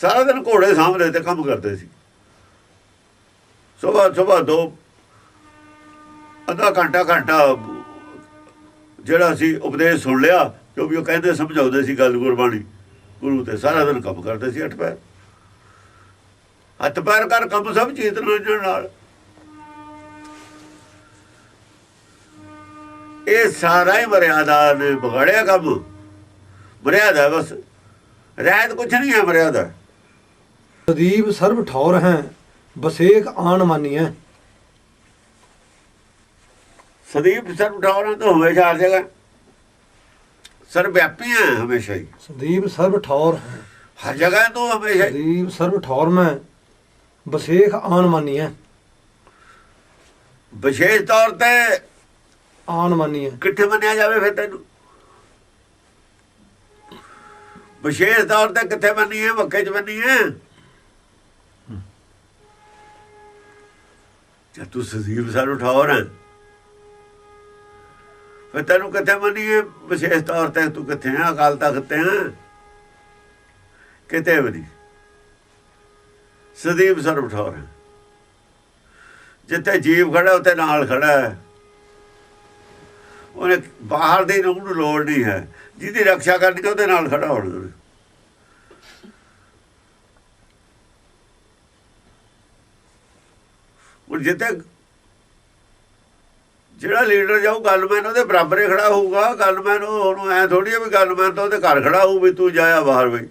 ਸਾਰਾ ਦਿਨ ਘੋੜੇ ਸਾਹਮਣੇ ਤੇ ਕੰਮ ਕਰਦੇ ਸੀ। ਸਵੇਰ ਸਵੇਰ ਦੋ ਅੱਧਾ ਘੰਟਾ ਘੰਟਾ ਜਿਹੜਾ ਸੀ ਉਪਦੇਸ਼ ਸੁਣ ਲਿਆ ਜੋ ਵੀ ਉਹ ਕਹਿੰਦੇ ਸਮਝਾਉਂਦੇ ਸੀ ਗੱਲ ਗੁਰਬਾਣੀ। ਗੁਰੂ ਤੇ ਸਾਰਾ ਦਿਨ ਕੰਮ ਕਰਦੇ ਸੀ, ਅੱਠ ਪੈਰ। ਹੱਥ ਪੈਰ ਕਰ ਕੰਮ ਸਭ ਚੇਤਨਾ ਜਣ ਨਾਲ। ਇਹ ਸਾਰਾ ਹੀ ਮਰਿਆਦਾ ਨੇ ਵਿਗੜਿਆ ਕੰਮ। ਮਰਿਆਦਾ ਬਸ। ਰਹਿਤ ਕੁਛ ਨਹੀਂ ਹੈ ਮਰਿਆਦਾ। ਸਦੀਵ ਸਰਬ ਠੌਰ ਹੈ ਬਸੇਖ ਆਣ ਮਾਨੀਐ। ਸਦੀਪ ਸਰ ਉਠਾਉਣਾ ਤਾਂ ਹਮੇਸ਼ਾ ਹਰ ਜਗ੍ਹਾ। ਸਰ ਵਿਆਪੀ ਹੈ ਹਮੇਸ਼ਾ ਹੀ। ਸਦੀਵ ਸਰਬ ਠੌਰ ਹੈ। ਹਰ ਜਗ੍ਹਾ ਤੋਂ ਹਮੇਸ਼ਾ। ਸਦੀਵ ਸਰਬ ਠੌਰ ਮੈਂ ਬਸੇਖ ਆਣ ਮਾਨੀਐ। ਵਿਸ਼ੇਸ਼ ਤੌਰ ਤੇ ਆਣ ਮਾਨੀਐ। ਕਿੱਥੇ ਮੰਨਿਆ ਜਾਵੇ ਫਿਰ ਤੈਨੂੰ? ਵਿਸ਼ੇਸ਼ ਤੌਰ ਤੇ ਕਿੱਥੇ ਮੰਨੀ ਹੈ ਮੱਕੇ ਚ ਮੰਨੀ ਜੇ ਤੂੰ ਸਦੀਪ ਸਰ ਉਠਾਉਣਾ ਫਿਰ ਤੈਨੂੰ ਕਿੱਥੇ ਮੰਨੀਏ? ਵਿਸ਼ੇਸ਼ ਤੌਰ ਤੇ ਤੂੰ ਕਿੱਥੇ ਆ? ਅਕਾਲ ਤਖਤ ਤੇ ਆ। ਕਿਤੇ ਵੀ ਨਹੀਂ ਸਦੀਪ ਸਰ ਉਠਾਉਣਾ ਜਿੱਥੇ ਜੀਵ ਖੜਾ, ਉੱਥੇ ਨਾਲ ਖੜਾ। ਹੈ ਉਹਨੇ ਬਾਹਰ ਦੇ ਨੂੰ ਲੋੜ ਨਹੀਂ ਹੈ। ਜਿਹਦੀ ਰੱਖਿਆ ਕਰਨੀ, ਉਹਦੇ ਨਾਲ ਖੜਾ ਹੋਣਾ। ਹੁਣ ਜਿੱਥੇ ਜਿਹੜਾ ਲੀਡਰ ਜਾਊ ਗਨਮੈਨ ਉਹਦੇ ਬਰਾਬਰ ਖੜਾ ਹੋਊਗਾ। ਗਨਮੈਨ ਉਹਨੂੰ ਐ ਥੋੜੀ ਵੀ ਗਨਮੈਨ ਤਾਂ ਉਹਦੇ ਘਰ ਖੜਾ ਹੋਊ ਵੀ ਤੂੰ ਜਾਇਆ ਬਾਹਰ ਬਈ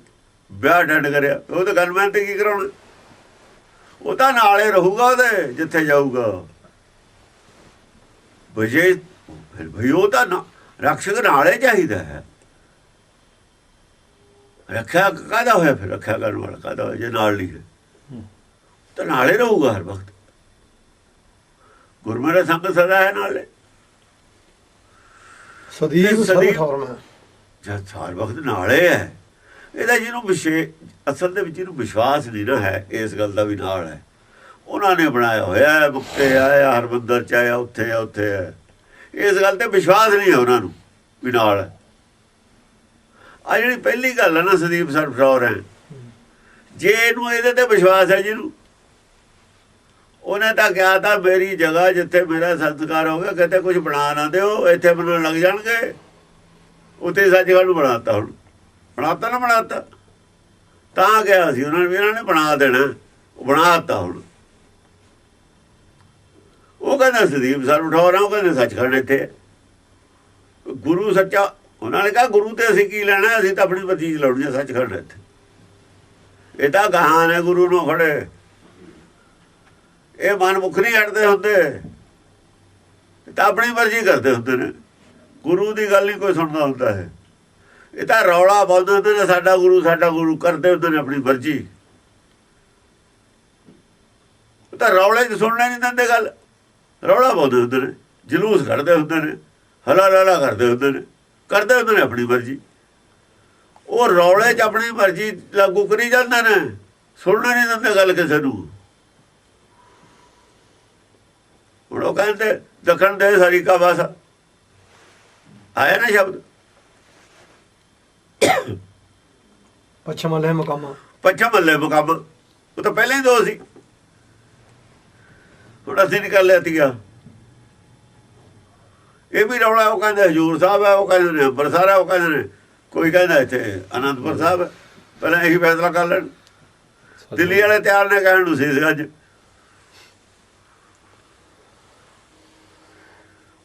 ਵਿਆਹ ਅਟੈਂਡ ਕਰਿਆ। ਉਹ ਤਾਂ ਗਨਮੈਨ ਤੇ ਕੀ ਕਰਾਉਣਾ? ਉਹ ਤਾਂ ਨਾਲੇ ਰਹੂਗਾ ਉਹਦੇ ਜਿੱਥੇ ਜਾਊਗਾ। ਵਜੇ ਫਿਰ ਭਈ ਉਹ ਤਾਂ ਰਕਸ਼ਕ ਨਾਲੇ ਚਾਹੀਦਾ ਹੈ। ਰੱਖਿਆ ਕਾਹਦਾ ਹੋਇਆ ਫਿਰ? ਰੱਖਿਆ ਕਰਨ ਵਾਲਾ ਹੋਇਆ? ਜੇ ਨਾਲ ਨਹੀਂ ਹੈ। ਤਾਂ ਨਾਲੇ ਰਹੂਗਾ ਹਰ ਵਕਤ। ਗੁਰਮਤਿ ਸੰਗ ਸਦਾ ਹੈ ਨਾਲੇ। ਸਦੀਵ ਸਰਬ ਸਦੀਵ- ਠੌਰ ਮੈਂ ਜਦ ਹਰ ਵਕਤ ਨਾਲੇ ਹੈ ਇਹਦਾ ਜਿਹਨੂੰ ਵਿਸ਼ੇ ਅਸਲ ਦੇ ਵਿੱਚ ਇਹਨੂੰ ਵਿਸ਼ਵਾਸ ਨਹੀਂ ਨਾ ਹੈ ਇਸ ਗੱਲ ਦਾ ਵੀ ਨਾਲ ਹੈ। ਉਹਨਾਂ ਨੇ ਬਣਾਇਆ ਹੋਇਆ ਹੈ ਮੁਕਤੇ ਆਇਆ ਹਰਮੰਦਰ ਚ ਆਇਆ ਉੱਥੇ ਆ ਉੱਥੇ ਹੈ ਇਸ ਗੱਲ ਤੇ ਵਿਸ਼ਵਾਸ ਨਹੀਂ ਹੈ ਉਹਨਾਂ ਨੂੰ ਵੀ ਨਾਲ ਹੈ। ਆ ਜਿਹੜੀ ਪਹਿਲੀ ਗੱਲ ਹੈ ਨਾ ਸੰਦੀਪ ਸਰਫਰੌਰ ਹੈ ਜੇ ਇਹਨੂੰ ਇਹਦੇ ਤੇ ਵਿਸ਼ਵਾਸ ਹੈ ਜਿਹਨੂੰ ਉਹਨੇ ਤਾਂ ਕਿਹਾ ਤਾਂ ਮੇਰੀ ਜਗ੍ਹਾ ਜਿੱਥੇ ਮੇਰਾ ਸੰਸਕਾਰ ਹੋ ਗਿਆ ਕਿਤੇ ਕੁਝ ਬਣਾ ਨਾ ਦਿਓ, ਇੱਥੇ ਬਣਨ ਲੱਗ ਜਾਣਗੇ। ਉੱਥੇ ਸੱਚਖੰਡ ਨੂੰ ਬਣਾਤਾ ਹੁਣ। ਬਣਾਤਾ ਨਾ ਬਣਾਤਾ। ਤਾਂ ਗਿਆ ਸੀ ਉਹਨਾਂ ਨੇ ਵੀ ਇਹਨਾਂ ਨੇ ਬਣਾ ਦੇਣਾ। ਉਹ ਬਣਾਤਾ ਹੁਣ। ਉਹ ਕਹਿੰਦਾ ਸਦੀਪ ਸਰ ਉਠਾਓ ਨਾ, ਉਹ ਕਹਿੰਦੇ ਸੱਚਖੰਡ ਇੱਥੇ। ਗੁਰੂ ਸੱਚਾ, ਉਹਨਾਂ ਨੇ ਕਿਹਾ ਗੁਰੂ ਤੇ ਅਸੀਂ ਕੀ ਲੈਣਾ, ਅਸੀਂ ਤਾਂ ਆਪਣੀ ਮਰਜ਼ੀ ਚਲਾਉਣੀ ਹੈ ਸੱਚਖੰਡ ਇੱਥੇ। ਇਹ ਤਾਂ ਗਾਹਾਂ ਨੇ ਗੁਰੂ ਨੂੰ ਖੜੇ। ਇਹ ਮਨ ਮੁਖ ਨਹੀਂ ਹਟਦੇ ਹੁੰਦੇ। ਇਹ ਤਾਂ ਆਪਣੀ ਮਰਜ਼ੀ ਕਰਦੇ ਹੁੰਦੇ ਨੇ। ਗੁਰੂ ਦੀ ਗੱਲ ਨਹੀਂ ਕੋਈ ਸੁਣਦਾ ਹੁੰਦਾ ਹੈ ਇਹ ਤਾਂ ਰੌਲਾ ਬੋਲਦੇ ਹੁੰਦੇ ਨੇ, ਸਾਡਾ ਗੁਰੂ ਸਾਡਾ ਗੁਰੂ ਕਰਦੇ ਹੁੰਦੇ ਨੇ ਆਪਣੀ ਮਰਜ਼ੀ। ਤਾਂ ਰੌਲੇ 'ਚ ਸੁਣਨਾ ਨਹੀਂ ਦਿੰਦੇ ਗੱਲ। ਰੌਲਾ ਬੋਲਦੇ ਹੁੰਦੇ ਨੇ, ਜਲੂਸ ਕੱਢਦੇ ਹੁੰਦੇ ਨੇ ਹਲਾ ਲਾਲਾ ਕਰਦੇ ਹੁੰਦੇ ਨੇ, ਕਰਦੇ ਹੁੰਦੇ ਨੇ ਆਪਣੀ ਮਰਜ਼ੀ। ਉਹ ਰੌਲੇ 'ਚ ਆਪਣੀ ਮਰਜ਼ੀ ਲਾਗੂ ਕਰੀ ਜਾਂਦੇ ਨੇ। ਸੁਣਨਾ ਨਹੀਂ ਦਿੰਦੇ ਗੱਲ ਕਿਸੇ ਨੂੰ। ਹੁਣ ਉਹ ਕਹਿੰਦੇ ਦਖਣ ਦੇ ਸਾਰੀ ਕਾ ਵਾਸਾ ਆਇਆ ਨਾ ਸ਼ਬਦ? ਪੱਛਮ ਲੈ ਮਕਾਮਾ। ਪੱਛਮ ਮੱਲੇ ਮੁਕੰਮ। ਉਹ ਤਾਂ ਪਹਿਲਾਂ ਹੀ ਦੋ ਸੀ। ਹੁਣ ਅਸੀਂ ਨਿਕਲ ਲਿਆ ਤੀਆ। ਇਹ ਵੀ ਰੌਲਾ ਉਹ ਕਹਿੰਦੇ ਹਜੂਰ ਸਾਹਿਬ ਹੈ ਉਹ ਕਹਿੰਦੇ ਨੇ ਹੈ ਉਹ ਕਹਿੰਦੇ ਨੇ। ਕੋਈ ਕਹਿੰਦਾ ਇੱਥੇ ਅਨੰਦਪੁਰ ਸਾਹਿਬ। ਪਹਿਲਾਂ ਇਹੀ ਫੈਸਲਾ ਕਰ ਲੈਣ। ਦਿੱਲੀ ਵਾਲੇ ਤਿਆਰ ਨੇ ਕਹਿਣ ਨੂੰ ਸੀ ਅੱਜ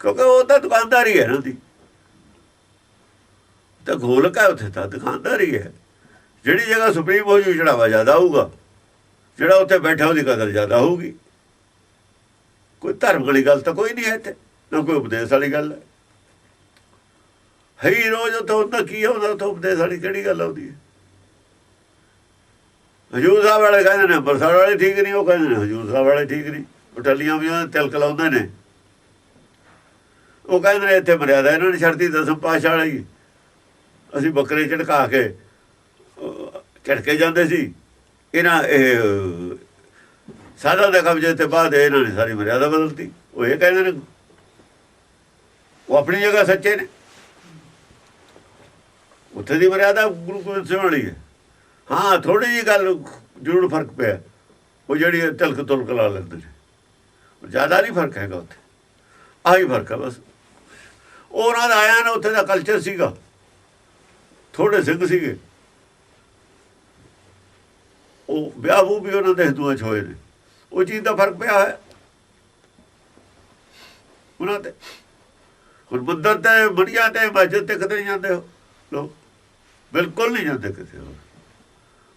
ਕਿਉਂਕਿ ਉਹ ਤਾਂ ਦੁਕਾਨਦਾਰੀ ਹੈ ਇਹਨਾਂ ਦੀ ਤਾਂ ਗੋਲਕ ਹੈ ਉੱਥੇ ਤਾਂ ਦੁਕਾਨਦਾਰੀ ਹੈ। ਜਿਹੜੀ ਜਗ੍ਹਾ ਸੁਪਰੀਮ ਹੋ ਜੂ ਚੜਾਵਾ ਜ਼ਿਆਦਾ ਹੋਊਗਾ, ਜਿਹੜਾ ਉੱਥੇ ਬੈਠਾ ਉਹਦੀ ਕਦਰ ਜ਼ਿਆਦਾ ਹੋਊਗੀ। ਕੋਈ ਧਰਮ ਵਾਲੀ ਗੱਲ ਤਾਂ ਕੋਈ ਨਹੀਂ ਹੈ ਇੱਥੇ, ਨਾ ਕੋਈ ਉਪਦੇਸ਼ ਵਾਲੀ ਗੱਲ ਹੈ। ਹਈ ਰੋਜ਼ ਉੱਥੇ ਹੁੰਦਾ ਕੀ ਹੁੰਦਾ ਉੱਥੇ ਉਪਦੇਸ਼ ਵਾਲੀ ਕਿਹੜੀ ਗੱਲ ਆਉਂਦੀ ਹੈ ਹਜੂਰ ਸਾਹਿਬ ਵਾਲੇ ਕਹਿੰਦੇ ਨੇ, ਅੰਮ੍ਰਿਤਸਰ ਵਾਲੇ ਠੀਕ ਨਹੀਂ, ਉਹ ਕਹਿੰਦੇ ਨੇ, ਹਜੂਰ ਸਾਹਿਬ ਵਾਲੇ ਠੀਕ ਨਹੀਂ। ਉਹ ਟੱਲੀਆਂ ਵੀ ਉਹਨਾਂ ਤਿਲਕ ਲਾਉਂਦੇ ਨੇ। ਉਹ ਕਹਿੰਦੇ ਨੇ ਇੱਥੇ ਮਰਿਆਦਾ ਇਹਨਾਂ ਨੇ ਛੱਡਤੀ ਦਸਮ ਪਾਸ਼ਾ ਵਾਲੀ। ਅਸੀਂ ਬੱਕਰੇ ਝਟਕਾ ਕੇ ਅਹ, ਝਟਕੇ ਜਾਂਦੇ ਸੀ। ਇਹਨਾਂ ਇਹ ਅਹ, ਦੇ ਕਬਜ਼ੇ ਤੇ ਬਾਅਦ ਇਹਨਾਂ ਨੇ ਸਾਰੀ ਮਰਿਆਦਾ ਬਦਲਤੀ। ਉਹ ਇਹ ਕਹਿੰਦੇ ਨੇ। ਉਹ ਆਪਣੀ ਜਗ੍ਹਾ ਸੱਚੇ ਨੇ। ਉੱਥੇ ਦੀ ਮਰਿਆਦਾ ਗੁਰੂ ਗੋਬਿੰਦ ਸਿੰਘ ਵਾਲੀ ਹੈ। ਹਾਂ ਥੋੜੀ ਜੀ ਗੱਲ ਜ਼ਰੂਰ ਫ਼ਰਕ ਪਿਆ। ਉਹ ਜਿਹੜੀ ਇਹ ਤਿਲਕ ਤੁਲਕ ਲਾ ਲੈਂਦੇ ਨੇ। ਜ਼ਿਆਦਾ ਨਹੀਂ ਫ਼ਰਕ ਹੈਗਾ ਉੱਥੇ। ਆਹੀ ਫ਼ਰਕ ਹੈ ਬਸ। ਉਹਨਾਂ ਦਾ ਆਇਆ ਨਾ, ਉੱਥੇ ਦਾ ਕਲਚਰ ਸੀਗਾ। ਥੋੜੇ ਸਿੰਘ ਸੀਗੇ। ਉਹ ਵਿਆਹ ਵੂ ਵੀ ਉਹਨਾਂ ਦੇ ਹਿੰਦੂਆਂ 'ਚ ਹੋਏ ਨੇ। ਉਹ ਚੀਜ਼ ਦਾ ਫ਼ਰਕ ਪਿਆ ਹੈ। ਉਹਨਾਂ ਤੇ ਹੁਣ ਮੰਦਰ ਤੇ ਬੜੀਆਂ ਤੇ, ਮਸਜਿਦ ਤੇ ਕਿਤੇ ਨਹੀਂ ਜਾਂਦੇ ਹੋ ਲੋਕ। ਬਿਲਕੁਲ ਨਹੀਂ ਜਾਂਦੇ ਕਿਤੇ ਹੋਰ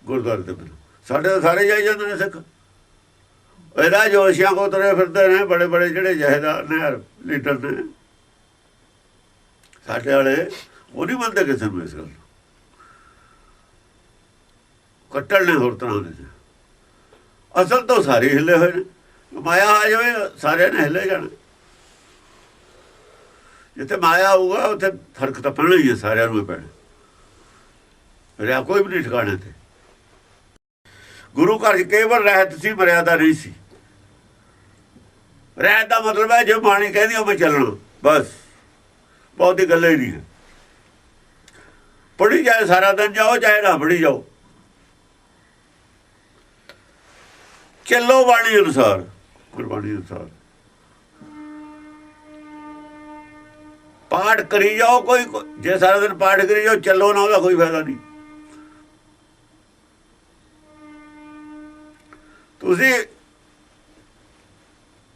ਗੁਰਦੁਆਰੇ ਤੇ ਬਿਲਕੁਲ। ਸਾਡੇ ਤਾਂ ਸਾਰੇ ਜਾਈ ਜਾਂਦੇ ਨੇ ਸਿੱਖ। ਇਹਦਾ ਜੋਸ਼ੀਆਂ ਕੋ ਤੁਰੇ ਫਿਰਦੇ ਨੇ ਬੜੇ ਬੜੇ ਜਿਹੜੇ ਜਹੇਦਾਰ ਨੇ ਲੀਡਰ ਨੇ। ਸਾਡੇ ਵਾਲੇ, ਉਹ ਨਹੀਂ ਮੰਨਦੇ ਕਿਸੇ ਨੂੰ ਇਸ ਗੱਲ ਨੂੰ। ਕੱਟਣ ਨੇ ਹੋਰ ਤਰ੍ਹਾਂ ਦੇ ਅਸਲ ਤਾਂ ਸਾਰੇ ਹਿੱਲੇ ਹੋਏ ਨੇ। ਮਾਇਆ ਆ ਜਾਵੇ, ਸਾਰਿਆਂ ਨੇ ਹਿੱਲੇ ਜਾਣਾ। ਜਿੱਥੇ ਮਾਇਆ ਆਊਗਾ, ਉੱਥੇ ਫ਼ਰਕ ਤਾਂ ਪੈਣਾ ਹੀ ਹੈ ਸਾਰਿਆਂ ਨੂੰ ਪੈਣਾ। ਰਿਆ ਕੋਈ ਵੀ ਨਹੀਂ ਠਿਕਾਣੇ ਤੇ। ਗੁਰੂ ਘਰ 'ਚ ਕੇਵਲ ਰਹਿਤ ਸੀ, ਮਰਿਆਦਾ ਨਹੀਂ ਸੀ। ਰਹਿਤ ਦਾ ਮਤਲਬ ਹੈ, ਜੋ ਬਾਣੀ ਕਹਿੰਦੀ ਉਹ ਮੈਂ ਚੱਲਣਾ। ਬਸ। ਬਹੁਤੀ ਗੱਲ ਹੀ ਨਹੀਂ ਹੈ। ਪੜੀ ਜਾਏ ਸਾਰਾ ਦਿਨ ਜਾਓ, ਚਾਹੇ ਨਾ ਪੜੀ ਜਾਓ। ਚੱਲੋ ਬਾਣੀ ਅਨੁਸਾਰ, ਗੁਰਬਾਣੀ ਅਨੁਸਾਰ। ਪਾਠ ਕਰੀ ਜਾਓ ਕੋਈ ਜੇ ਸਾਰਾ ਦਿਨ ਪਾਠ ਕਰੀ ਜਾਓ, ਚੱਲੋ ਨਾ ਉਹਦਾ ਕੋਈ ਫਾਇਦਾ ਨਹੀਂ। ਤੁਸੀਂ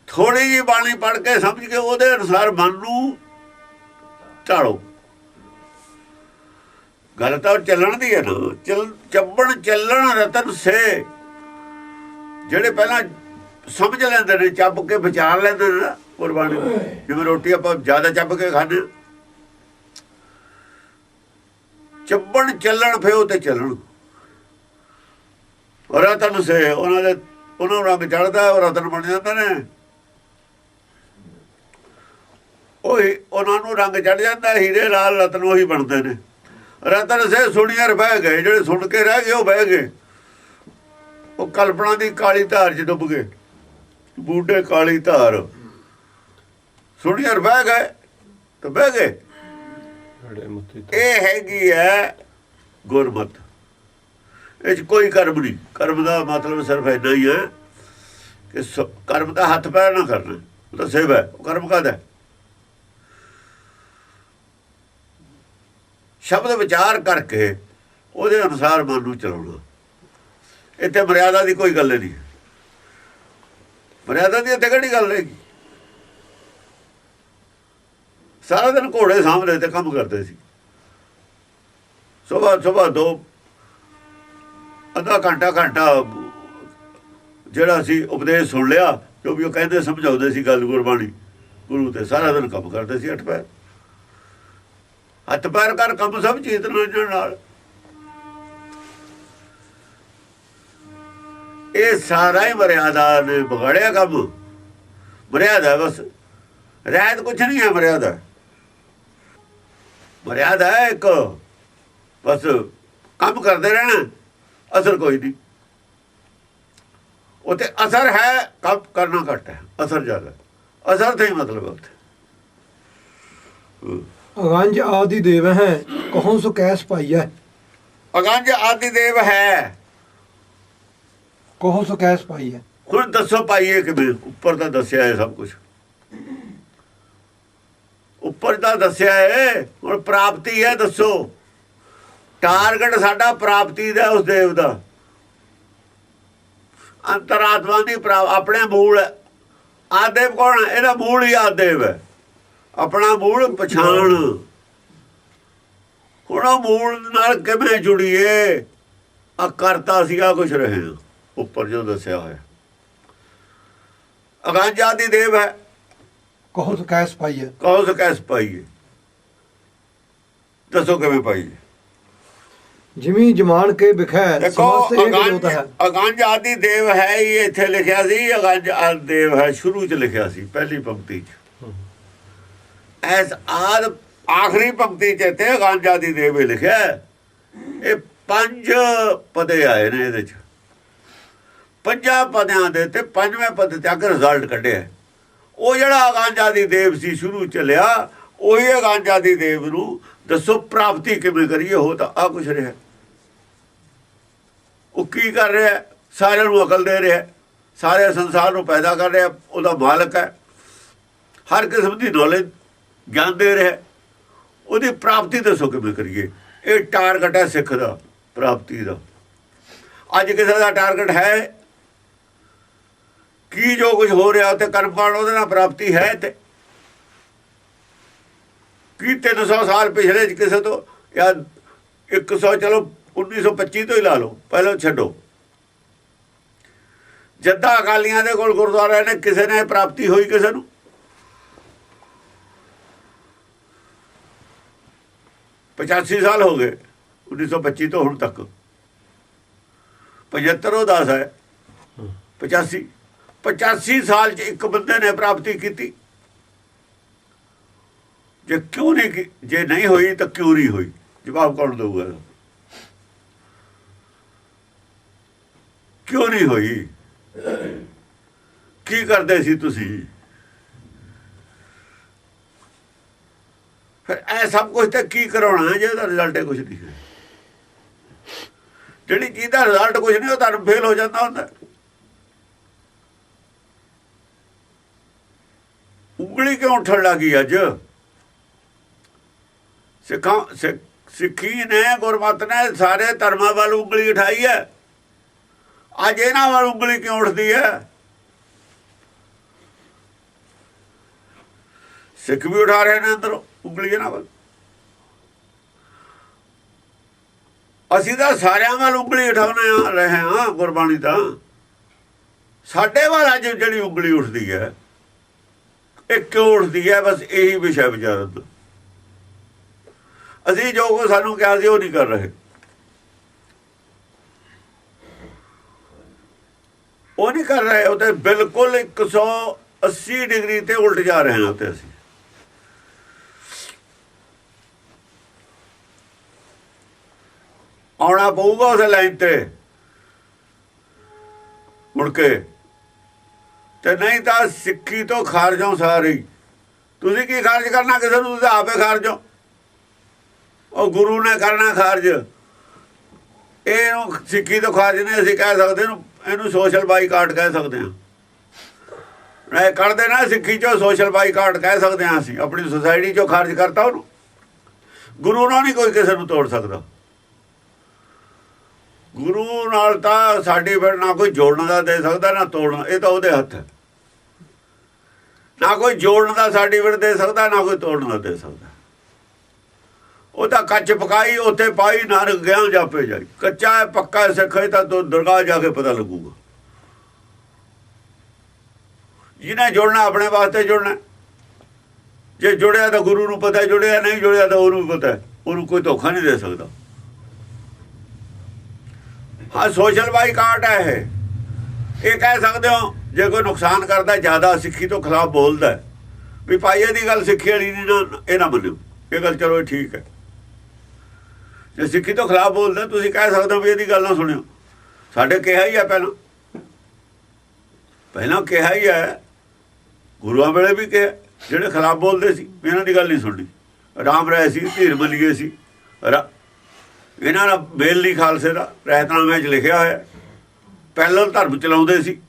ਥੋੜੀ ਜਿਹੀ ਬਾਣੀ ਪੜ੍ਹ ਕੇ ਸਮਝ ਕੇ ਉਹਦੇ ਅਨੁਸਾਰ ਮਨ ਨੂੰ ਢਾਲੋ ਗੱਲ ਤਾਂ ਚੱਲਣ ਦੀ ਹੈ ਨਾ। ਚੱਲ ਚੱਬਣ ਚੱਲਣ ਰਤਨ ਸੇ ਜਿਹੜੇ ਪਹਿਲਾਂ ਸਮਝ ਲੈਂਦੇ ਨੇ ਚੱਬ ਕੇ ਵਿਚਾਰ ਲੈਂਦੇ ਨੇ ਕੁਰਬਾਨੀ। ਜਿਵੇਂ ਰੋਟੀ ਆਪਾਂ ਜ਼ਿਆਦਾ ਚੱਬ ਕੇ ਖਾਂਦੇ ਚੱਬਣ ਚੱਲਣ ਫਿਓ ਤੇ ਚੱਲਣ। ਰਤਨ ਸੇ ਉਹਨਾਂ ਦੇ ਉਹਨਾਂ ਨੂੰ ਰੰਗ ਚੜਦਾ ਰਤਨ ਬਣ ਜਾਂਦੇ ਨੇ। ਉਹੀ ਉਹਨਾਂ ਨੂੰ ਰੰਗ ਚੜ ਜਾਂਦਾ ਹੀਰੇ ਲਾਲ ਰਤਨ ਉਹੀ ਬਣਦੇ ਨੇ। ਰਤਨ ਸੇ ਸੁਣੀਆਂ ਬਹਿ ਗਏ ਜਿਹੜੇ ਸੁਣ ਕੇ ਰਹਿ ਗਏ ਉਹ ਬਹਿ ਗਏ। ਉਹ ਕਲਪਨਾ ਦੀ ਕਾਲੀ ਧਾਰ ਚ ਡੁੱਬ ਗਏ। ਬੂਢੇ ਕਾਲੀ ਧਾਰ। ਸੁਣੀਆਂ ਬਹਿ ਗਏ ਤਾਂ ਬਹਿ ਗਏ। ਇਹ ਹੈਗੀ ਹੈ ਗੁਰਮਤ। ਇਹ 'ਚ ਕੋਈ ਕਰਮ ਨਹੀਂ। ਕਰਮ ਦਾ ਮਤਲਬ ਸਿਰਫ ਇੰਨਾ ਹੀ ਹੈ ਕਿ ਕਰਮ ਦਾ ਹੱਥ ਪੈਰ ਨਾ ਕਰਨਾ। ਉਹ ਤਾਂ ਸੇਵਾ ਹੈ ਕਰਮ ਕਾਹਦਾ? ਸ਼ਬਦ ਵਿਚਾਰ ਕਰਕੇ ਉਹਦੇ ਅਨੁਸਾਰ ਮਨ ਨੂੰ ਚਲਾਉਣਾ। ਇੱਥੇ ਮਰਿਆਦਾ ਦੀ ਕੋਈ ਗੱਲ ਨਹੀਂ। ਮਰਿਆਦਾ ਦੀ ਇੱਥੇ ਕਿਹੜੀ ਗੱਲ ਹੈਗੀ। ਸਾਰਾ ਦਿਨ ਘੋੜੇ ਸਾਹਮਣੇ ਤੇ ਕੰਮ ਕਰਦੇ ਸੀ। ਸਵੇਰ ਸਵੇਰ ਦੋ, ਅੱਧਾ ਘੰਟਾ ਘੰਟਾ ਜਿਹੜਾ ਸੀ ਉਪਦੇਸ਼ ਸੁਣ ਲਿਆ, ਜੋ ਵੀ ਉਹ ਕਹਿੰਦੇ ਸਮਝਾਉਂਦੇ ਸੀ ਗੱਲ ਗੁਰਬਾਣੀ। ਗੁਰੂ ਤੇ ਸਾਰਾ ਦਿਨ ਕੰਮ ਕਰਦੇ ਸੀ ਅੱਠ ਪੈਰ। ਹੱਥ ਪੈਰ ਕਰ ਕੰਮ ਸਭ ਚੇਤਨ ਰੰਜਨ ਨਾਲ। ਇਹ ਸਾਰਾ ਹੀ ਮਰਿਆਦਾ ਨੇ ਵਿਗੜਿਆ ਕੰਮ। ਮਰਿਆਦਾ ਬਸ। ਰਹਿਤ ਕੁਛ ਨਹੀਂ ਹੈ ਮਰਿਆਦਾ। ਮਰਿਆਦਾ ਹੈ ਇੱਕ। ਬਸ ਕੰਮ ਕਰਦੇ ਰਹਿਣਾ। ਅਸਰ ਕੋਈ ਨਹੀਂ। ਉਤੇ ਅਸਰ ਹੈ, ਕੰਮ ਕਰਨਾ ਘੱਟ ਹੈ। ਅਸਰ ਜ਼ਿਆਦਾ। ਅਸਰ ਤੇ ਮਤਲਬ ਹੈ ਉੱਥੇ। ਅਗੰਜ ਆਦਿ ਦੇਵ ਹੈ ਕਹੋਂ ਸੋ ਕੈਸ ਪਾਈਐ ਅਗੰਜ ਆਦਿ ਦੇਵ ਹੈ। ਕਹੋਂ ਸੋ ਕੈਸ ਪਾਈਐ ਹੁਣ ਦੱਸੋ ਪਾਈਏ ਕਿਵੇਂ ਉੱਪਰ ਤਾਂ ਦੱਸਿਆ ਹੈ ਸਭ ਕੁਝ ਉੱਪਰ ਤਾਂ ਦੱਸਿਆ ਹੈ ਹੁਣ ਪ੍ਰਾਪਤੀ ਹੈ ਦੱਸੋ। ਟਾਰਗੇਟ ਸਾਡਾ ਪ੍ਰਾਪਤੀ ਦਾ ਉਸ ਦੇਵ ਦਾ। ਅੰਤਰਾਤਮਾ ਦੀ ਆਪਣੇ ਮੂਲ ਆਦੇਵ ਕੌਣ? ਇਹਦਾ ਮੂਲ ਹੀ ਆਦੇਵ ਹੈ। ਆਪਣਾ ਮੂਲ ਪਛਾਣ। ਹੁਣ ਉਹ ਮੂਲ ਨਾਲ ਕਿਵੇਂ ਜੁੜੀਏ? ਆ ਕਰਤਾ ਸੀਗਾ ਕੁਛ ਰਹੇ ਉੱਪਰ ਜੋ ਦੱਸਿਆ ਹੋਇਆ। ਅਗਾਂਜਾ ਦੀ ਦੇਵ ਹੈ। ਕਹੋਂ ਸੋ ਕੈਸ ਪਾਈਐ ਕਹੋ ਸੋ ਕੈਸ ਪਾਈਏ। ਦੱਸੋ ਕਿਵੇਂ ਪਾਈਏ? ਜਿਵੇਂ ਜਮਾਨ ਕੇ ਵਿਖੈ ਸਮਸਤ ਅਗੰਜ ਜੋਤ ਹੈ। ਅਗੰਜ ਆਦਿ ਦੇਵ ਹੈ ਹੀ ਇੱਥੇ ਲਿਖਿਆ ਸੀ ਅਗੰਜ ਆਦਿ ਦੇਵ ਹੈ ਸ਼ੁਰੂ ਚ ਲਿਖਿਆ ਸੀ ਪਹਿਲੀ ਪੰਕਤੀ ਚ। ਐਸ ਆਦ ਆਖਰੀ ਪੰਕਤੀ ਚ ਤੇ ਅਗੰਜ ਆਦਿ ਦੇਵ ਲਿਖਿਆ ਇਹ ਪੰਜ ਪਦੇ ਆਏ ਨੇ ਇਹਦੇ ਚ। ਪੰਜਾਂ ਪਦਿਆਂ ਦੇ ਤੇ ਪੰਜਵੇਂ ਪਦ ਤੱਕ ਰਿਜ਼ਲਟ ਕੱਢਿਆ ਉਹ ਜਿਹੜਾ ਅਗੰਜ ਦੀ ਦੇਵ ਸੀ, ਸ਼ੁਰੂ ਚੱਲਿਆ ਉਹੀ ਅਗੰਜ ਦੀ ਦੇਵ ਨੂੰ ਦੱਸੋ ਪ੍ਰਾਪਤੀ ਕਿਵੇਂ ਕਰੀਏ ਹੋ ਤਾਂ ਆ ਕੁਛ ਰਿਹਾ। ਉਹ ਕੀ ਕਰ ਰਿਹਾ ਸਾਰਿਆਂ ਨੂੰ ਅਕਲ ਦੇ ਰਿਹਾ ਸਾਰੇ ਸੰਸਾਰ ਨੂੰ ਪੈਦਾ ਕਰ ਰਿਹਾ ਉਹਦਾ ਮਾਲਕ ਹੈ। ਹਰ ਕਿਸਮ ਦੀ ਨੌਲੇਜ ਗਿਆਨ ਦੇ ਰਿਹਾ। ਉਹਦੀ ਪ੍ਰਾਪਤੀ ਦੱਸੋ ਕਿਵੇਂ ਕਰੀਏ। ਇਹ ਟਾਰਗੇਟ ਹੈ ਸਿੱਖ ਦਾ, ਪ੍ਰਾਪਤੀ ਦਾ। ਅੱਜ ਕਿਸੇ ਦਾ ਟਾਰਗੇਟ ਹੈ, ਕੀ ਜੋ ਕੁਝ ਹੋ ਰਿਹਾ ਤੇ ਕਰਮ ਉਹਦੇ ਨਾਲ ਪ੍ਰਾਪਤੀ ਹੈ ਤੇ ਕੀ 300 ਸਾਲ ਪਿਛਲੇ ਕਿਸੇ ਤੋਂ, ਜਾਂ 100 ਚਲੋ 1925 ਤੋਂ ਹੀ ਲਾ ਲਓ, ਪਹਿਲਾਂ ਛੱਡੋ। ਜੱਦਾ ਅਕਾਲੀਆਂ ਦੇ ਕੋਲ ਗੁਰਦੁਆਰਾ ਨੇ, ਕਿਸੇ ਨੇ ਪ੍ਰਾਪਤੀ ਹੋਈ ਕਿਸੇ ਨੂੰ? ਪਚਾਸੀ ਸਾਲ ਹੋ ਗਏ 1925 ਤੋਂ ਹੁਣ ਤੱਕ। 75 ਉਹ ਦੱਸ ਹੈ। 85 85 ਸਾਲ ਚ ਇੱਕ ਬੰਦੇ ਨੇ ਪ੍ਰਾਪਤੀ ਕੀਤੀ। ਜੇ ਕਿਉਂ ਨਹੀਂ ਜੇ ਨਹੀਂ ਹੋਈ ਤਾਂ ਕਿਉਂ ਨਹੀਂ ਹੋਈ? ਜਵਾਬ ਕੌਣ ਦਊਗਾ? ਕਿਉਂ ਨਹੀਂ ਹੋਈ? ਕੀ ਕਰਦੇ ਸੀ ਤੁਸੀਂ? ਫਿਰ ਇਹ ਸਭ ਕੁਝ ਤਾਂ ਕੀ ਕਰਾਉਣਾ ਹੈ ਜੇ ਉਹਦਾ ਰਿਜ਼ਲਟ ਹੈ ਕੁਝ ਨਹੀਂ ਜਿਹੜੀ ਚੀਜ਼ ਦਾ ਰਿਜ਼ਲਟ ਕੁਝ ਨਹੀਂ, ਉਹ ਤੁਹਾਨੂੰ ਫੇਲ ਹੋ ਜਾਂਦਾ ਹੁੰਦਾ। ਉਂਗਲੀ ਕਿਉਂ ਉੱਠਣ ਲੱਗੀ ਅੱਜ? ਸਿੱਖਾਂ, ਸਿੱਖ- ਸਿੱਖੀ ਨੇ, ਗੁਰਮਤ ਨੇ ਸਾਰੇ ਧਰਮਾਂ ਵੱਲ ਉਂਗਲੀ ਉਠਾਈ ਹੈ। ਅੱਜ ਇਹਨਾਂ ਵੱਲ ਉਂਗਲੀ ਕਿਉਂ ਉੱਠਦੀ ਹੈ? ਸਿੱਖ ਵੀ ਉਠਾ ਰਹੇ ਨੇ ਅੰਦਰੋਂ ਉਂਗਲੀ ਇਹਨਾਂ ਵੱਲ। ਅਸੀਂ ਤਾਂ ਸਾਰਿਆਂ ਵੱਲ ਉਂਗਲੀ ਉਠਾਉਣੇ ਆ ਰਹੇ ਹਾਂ ਗੁਰਬਾਣੀ ਦਾ ਸਾਡੇ ਵੱਲ ਅੱਜ ਜਿਹੜੀ ਉਂਗਲੀ ਉੱਠਦੀ ਹੈ, ਇਹ ਕਿਉਂ ਉੱਠਦੀ ਹੈ? ਬਸ ਇਹੀ ਵਿਸ਼ਾ ਵਿਚਾਰਨ ਅਸੀਂ ਜੋ ਕੋ ਸਾਨੂੰ ਕਿਹਾ ਸੀ, ਉਹ ਨਹੀਂ ਕਰ ਰਹੇ। ਉਹ ਨਹੀਂ ਕਰ ਰਹੇ, ਉਹ ਤੇ ਬਿਲਕੁਲ 180 ਡਿਗਰੀ ਤੇ ਉਲਟ ਜਾ ਰਹੇ ਹਾਂ ਤੇ ਅਸੀਂ। ਆਉਣਾ ਪਊਗਾ ਉਸ ਲਾਈਨ ਤੇ। ਮੁੜ ਕੇ, ਤੇ ਨਹੀਂ ਤਾਂ ਸਿੱਖੀ ਤੋਂ ਖਾਰਜੋਂ ਸਾਰੀ। ਤੁਸੀਂ ਕੀ ਖਾਰਜ ਕਰਨਾ? ਕਿਸੇ ਨੂੰ ਤੁਸੀਂ ਆਪੇ ਖਾਰਜੋ ਉਹ ਗੁਰੂ ਨੇ ਕਰਨਾ ਖਾਰਜ। ਇਹਨੂੰ ਸਿੱਖੀ ਤੋਂ ਖਾਰਜ ਨਹੀਂ ਅਸੀਂ ਕਹਿ ਸਕਦੇ, ਇਹਨੂੰ ਇਹਨੂੰ ਸੋਸ਼ਲ ਬਾਈਕਾਟ ਕਹਿ ਸਕਦੇ ਹਾਂ। ਇਹ ਕਰਦੇ ਨਾ ਸਿੱਖੀ ਚੋਂ ਸੋਸ਼ਲ ਬਾਈਕਾਟ ਕਹਿ ਸਕਦੇ ਹਾਂ ਅਸੀਂ। ਆਪਣੀ ਸੁਸਾਇਟੀ ਚੋਂ ਖਾਰਜ ਕਰਤਾ ਉਹਨੂੰ। ਗੁਰੂ ਨਾਲ ਨਹੀਂ ਕੋਈ ਕਿਸੇ ਨੂੰ ਤੋੜ ਸਕਦਾ। ਗੁਰੂ ਨਾਲ ਤਾਂ ਸਾਡੀ ਫਿਰ ਨਾ ਕੋਈ ਜੋੜਨ ਦਾ ਦੇ ਸਕਦਾ ਨਾ ਤੋੜਨ ਇਹ ਤਾਂ ਉਹਦੇ ਹੱਥ ਹੈ। ਨਾ ਕੋਈ ਜੋੜਨ ਦਾ ਸਰਟੀਫਿਕੇਟ ਦੇ ਸਕਦਾ ਨਾ ਕੋਈ ਤੋੜਨ ਦਾ ਦੇ ਸਕਦਾ। ਉਹ ਤਾਂ ਕੱਚ ਪਕਾਈ ਉੱਥੇ ਪਾਈ ਨਾਨਕ ਗਿਆ ਜਾਪੇ ਜਾਈ। ਕੱਚਾ ਹੈ ਪੱਕਾ ਹੈ, ਸਿੱਖ ਹੈ ਤਾਂ ਤੋ ਦਰਗਾਹ ਜਾ ਕੇ ਪਤਾ ਲੱਗੂਗਾ। ਜਿਹਨੇ ਜੁੜਨਾ ਆਪਣੇ ਵਾਸਤੇ ਜੁੜਨਾ ਜੇ ਜੁੜਿਆ ਤਾਂ ਗੁਰੂ ਨੂੰ ਪਤਾ ਜੁੜਿਆ ਨਹੀਂ ਜੁੜਿਆ ਤਾਂ ਉਹਨੂੰ ਪਤਾ ਉਹਨੂੰ ਕੋਈ ਧੋਖਾ ਨਹੀਂ ਦੇ ਸਕਦਾ। ਹਾਂ ਸੋਸ਼ਲ ਬਾਈਕਾਟ ਹੈ ਇਹ। ਇਹ ਕਹਿ ਸਕਦੇ ਹੋ, ਜੇ ਕੋਈ ਨੁਕਸਾਨ ਕਰਦਾ, ਜ਼ਿਆਦਾ ਸਿੱਖੀ ਤੋਂ ਖਿਲਾਫ ਬੋਲਦਾ ਵੀ ਭਾਈ ਇਹਦੀ ਗੱਲ ਸਿੱਖੀ ਵਾਲੀ ਨਹੀਂ, ਨਾ ਇਹ ਨਾ ਮੰਨਿਓ। ਇਹ ਗੱਲ ਚਲੋ ਇਹ ਠੀਕ ਹੈ। ਜੇ ਸਿੱਖੀ ਤੋਂ ਖਿਲਾਫ ਬੋਲਦਾ, ਤੁਸੀਂ ਕਹਿ ਸਕਦੇ ਹੋ ਵੀ ਇਹਦੀ ਗੱਲ ਨਾ ਸੁਣਿਓ। ਸਾਡੇ ਕਿਹਾ ਹੀ ਹੈ ਪਹਿਲਾਂ। ਪਹਿਲਾਂ ਕਿਹਾ ਹੀ ਹੈ ਗੁਰੂਆਂ ਵੇਲੇ ਵੀ ਕਿਹਾ, ਜਿਹੜੇ ਖਿਲਾਫ ਬੋਲਦੇ ਸੀ, ਵੀ ਇਹਨਾਂ ਦੀ ਗੱਲ ਨਹੀਂ ਸੁਣਨੀ। ਰਾਮ ਰਾਏ ਸੀ, ਧੀਰ ਮਲੀਏ ਸੀ। ਇਹਨਾਂ ਦਾ ਮੇਲ ਨਹੀਂ ਖਾਲਸੇ ਦਾ ਰਹਿਤਨਾਮੇ 'ਚ ਲਿਖਿਆ ਹੋਇਆ। ਪਹਿਲਾਂ ਧਰਮ ਚਲਾਉਂਦੇ ਸੀ।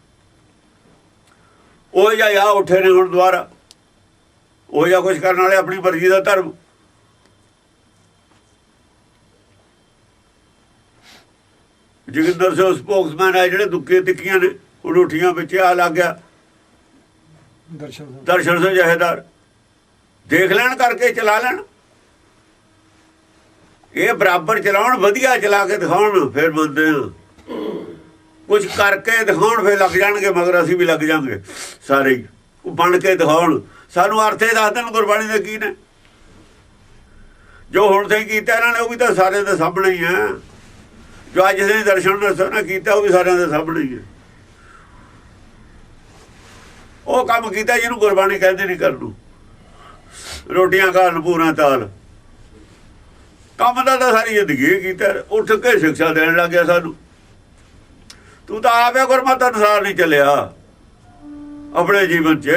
ਉਹ ਜਾਂ ਆ ਉੱਠੇ ਨੇ ਹੁਣ ਦੁਬਾਰਾ। ਉਹ ਜਾਂ ਕੁਝ ਕਰਨ ਵਾਲੇ ਆਪਣੀ ਮਰਜ਼ੀ ਦਾ ਧਰਮ। ਜੋਗਿੰਦਰ ਸਿੰਘ ਸਪੋਕਸਮੈਨ ਆ ਜਿਹੜੇ ਦੁੱਕੇ ਤਿੱਕੀਆਂ ਨੇ ਹੁਣ ਉੱਠੀਆਂ ਵਿੱਚ ਆ ਲੱਗ ਗਿਆ। ਦਰਸ਼ਨ। ਦਰਸ਼ਨ ਸਿੰਘ ਜਹੇਦਾਰ। ਦੇਖ ਲੈਣ ਕਰਕੇ ਚਲਾ ਲੈਣ। ਇਹ ਬਰਾਬਰ ਚਲਾਉਣ, ਵਧੀਆ ਚਲਾ ਕੇ ਦਿਖਾਉਣ ਫਿਰ ਮੰਨਦੇ ਆ ਕੁਝ ਕਰਕੇ ਦਿਖਾਉਣ ਫਿਰ ਲੱਗ ਜਾਣਗੇ, ਮਗਰ ਅਸੀਂ ਵੀ ਲੱਗ ਜਾਾਂਗੇ ਸਾਰੇ ਉਹ ਬਣ ਕੇ ਦਿਖਾਉਣ। ਸਾਨੂੰ ਅਰਥੇ ਦੱਸ ਦੇਣ ਗੁਰਬਾਣੀ ਦੇ ਕੀ ਨੇ। ਜੋ ਹੁਣ ਤੇ ਕੀਤਾ ਇਹਨਾਂ ਨੇ, ਉਹ ਵੀ ਤਾਂ ਸਾਰਿਆਂ ਦੇ ਸਾਹਮਣੇ ਹੀ ਆ। ਜੋ ਅੱਜ ਦੇ ਦਰਸ਼ਨ ਦਰਸ਼ਨ ਕੀਤਾ, ਉਹ ਵੀ ਸਾਰਿਆਂ ਦੇ ਸਾਹਮਣੇ ਹੀ ਹੈ ਉਹ ਕੰਮ ਕੀਤਾ ਜਿਹਨੂੰ ਗੁਰਬਾਣੀ ਕਹਿੰਦੇ ਨਹੀਂ ਕਰਨ ਨੂੰ। ਰੋਟੀਆਂ ਖਾਣ, ਪੂਰਾ ਤਾਲ। ਕੰਮ ਦਾ ਤਾਂ ਸਾਰੀ ਜ਼ਿੰਦਗੀ ਇਹ ਕੀਤਾ। ਉੱਠ ਕੇ ਸਿੱਖਿਆ ਦੇਣ ਲੱਗ ਗਿਆ ਸਾਨੂੰ। ਤੂੰ ਤਾਂ ਆਪੇ ਗੁਰਮਤਿ ਅਨੁਸਾਰ ਨਹੀਂ ਚੱਲਿਆ। ਆਪਣੇ ਜੀਵਨ 'ਚ।